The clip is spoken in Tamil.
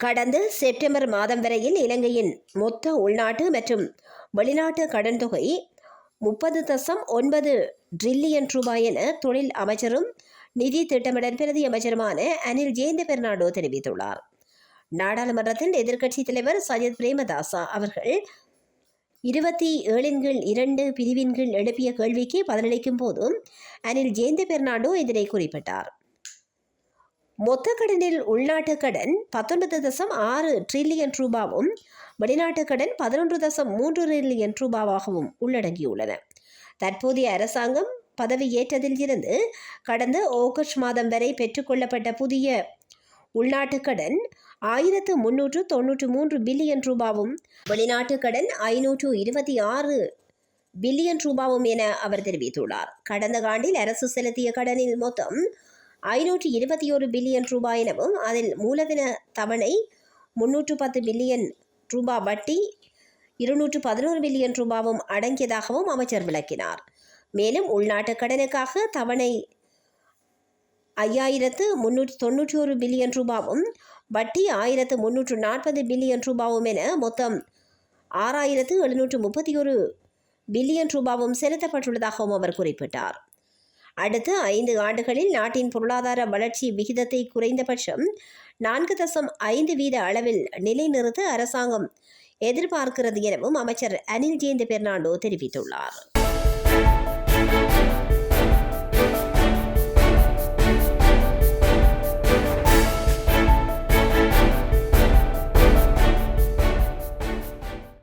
கடந்த செப்டம்பர் மாதம் வரையில் இலங்கையின் மொத்த உள்நாட்டு மற்றும் வெளிநாட்டு கடன் தொகை முப்பது தசம் ஒன்பது ட்ரில்லியன் ரூபாய் என தொழில் அமைச்சரும் நிதி திட்டமிடல் பிரதி அமைச்சருமான அனில் ஜெயந்த பெர்னாடோ தெரிவித்துள்ளார். நாடாளுமன்றத்தில் எதிர்க்கட்சித் தலைவர் சஜித் பிரேமதாசா அவர்கள் இருபத்தி ஏழின் கீழ் இரண்டு பிரிவின் கீழ் எழுப்பிய கேள்விக்கு பதிலளிக்கும் போதும் அனில் ஜெயந்த பெர்னாடோ இதனை குறிப்பிட்டார். மொத்த கடனில் உள்நாட்டு கடன் பத்தொன்பது தசம் ஆறு ட்ரில்லியன் ரூபாவும் வெளிநாட்டு கடன் பதினொன்று தசம் மூன்று ட்ரில்லியன் ரூபாவாகவும் உள்ளடங்கியுள்ளன. தற்போதைய அரசாங்கம் பதவியேற்றதில் இருந்து கடந்த ஆகஸ்ட் மாதம் வரை பெற்றுக்கொள்ளப்பட்ட புதிய உள்நாட்டு கடன் ஆயிரத்து முன்னூற்று தொன்னூற்று மூன்று பில்லியன் ரூபாவும் வெளிநாட்டு கடன் ஐநூற்று இருபத்தி ஆறு பில்லியன் ரூபாவும் என அவர் தெரிவித்துள்ளார். கடந்த ஆண்டில் அரசு செலுத்திய கடனில் மொத்தம் ஐநூற்று இருபத்தி ஒரு பில்லியன் ரூபாய் எனவும் அதில் மூலதன தவணை முன்னூற்று பத்து பில்லியன் ரூபாய் வட்டி இருநூற்று பதினோரு பில்லியன் ரூபாவும் அடங்கியதாகவும் அமைச்சர் விளக்கினார். மேலும் உள்நாட்டு கடனுக்காக தவணை ஐயாயிரத்து முன்னூற்றி தொன்னூற்றி ஒரு பில்லியன் ரூபாவும் வட்டி ஆயிரத்து முன்னூற்று நாற்பது பில்லியன் ரூபாவும் என மொத்தம் ஆறாயிரத்து எழுநூற்று முப்பத்தி ஒரு பில்லியன் ரூபாவும் செலுத்தப்பட்டுள்ளதாகவும் அவர் குறிப்பிட்டார். அடுத்த ஐந்து ஆண்டுகளில் நாட்டின் பொருளாதார வளர்ச்சி விகிதத்தை குறைந்தபட்சம் நான்கு தசம் ஐந்து வீத அளவில் நிலைநிறுத்த அரசாங்கம் எதிர்பார்க்கிறது எனவும் அமைச்சர் அனில் ஜெயந்த பெர்னாண்டோ தெரிவித்துள்ளார்.